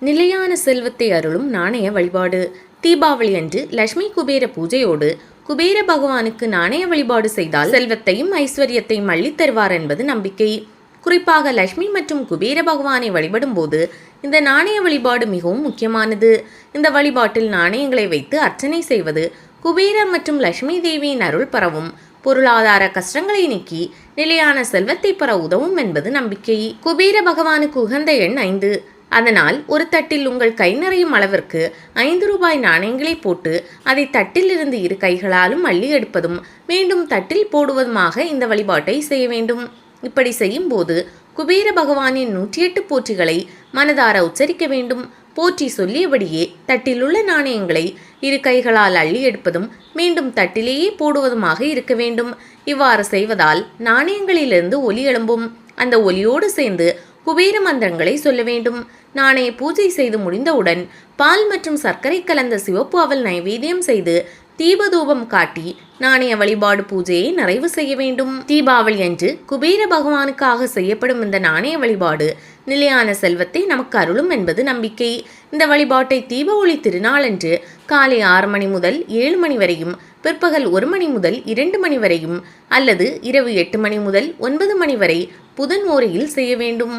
நிலையான செல்வத்தை அருளும் நாணய வழிபாடு. தீபாவளி அன்று லட்சுமி குபேர பூஜையோடு குபேர பகவானுக்கு நாணய வழிபாடு செய்தால் செல்வத்தையும் ஐஸ்வர்யத்தையும் அள்ளித் தருவார் என்பது நம்பிக்கை. குறிப்பாக லட்சுமி மற்றும் குபேர பகவானை வழிபடும் போது இந்த நாணய வழிபாடு மிகவும் முக்கியமானது. இந்த வழிபாட்டில் நாணயங்களை வைத்து அர்ச்சனை செய்வது குபேர மற்றும் லட்சுமி தேவியின் அருள் பரவும். பொருளாதார கஷ்டங்களை நீக்கி நிலையான செல்வத்தை பெற உதவும் என்பது நம்பிக்கை. குபேர பகவானுக்கு உகந்த எண் ஐந்து. அதனால் ஒரு தட்டில் உங்கள் கை நிறையும் அளவிற்கு ஐந்து ரூபாய் நாணயங்களை போட்டு அதை தட்டிலிருந்து இரு கைகளாலும் அள்ளி எடுப்பதும் மீண்டும் தட்டில் போடுவதுமாக இந்த வழிபாட்டை செய்ய வேண்டும். இப்படி செய்யும்போது குபேர பகவானின் நூற்றி எட்டு போற்றிகளை மனதார உச்சரிக்க வேண்டும். போற்றி சொல்லியபடியே தட்டிலுள்ள நாணயங்களை இரு கைகளால் அள்ளி எடுப்பதும் மீண்டும் தட்டிலேயே போடுவதுமாக இருக்க வேண்டும். இவ்வாறு செய்வதால் நாணயங்களிலிருந்து ஒலி எழும்பும். அந்த ஒலியோடு சேர்ந்து குபேர மந்திரங்களை சொல்ல வேண்டும். நாணய பூஜை செய்து முடிந்தவுடன் பால் மற்றும் சர்க்கரை கலந்த சிவப்பு அவல் நைவேத்தியம் செய்து தீபதூபம் காட்டி நாணய வழிபாடு பூஜையை நிறைவு செய்ய வேண்டும். தீபாவளி அன்று குபேர பகவானுக்காக செய்யப்படும் இந்த நாணய வழிபாடு நிலையான செல்வத்தை நமக்கு அருளும் என்பது நம்பிக்கை. இந்த வழிபாட்டை தீப ஒளி திருநாளன்று காலை ஆறு மணி முதல் ஏழு மணி வரையும் பிற்பகல் ஒரு மணி முதல் இரண்டு மணி வரையும் அல்லது இரவு எட்டு மணி முதல் ஒன்பது மணி வரை புதன் ஓரையில் செய்ய வேண்டும்.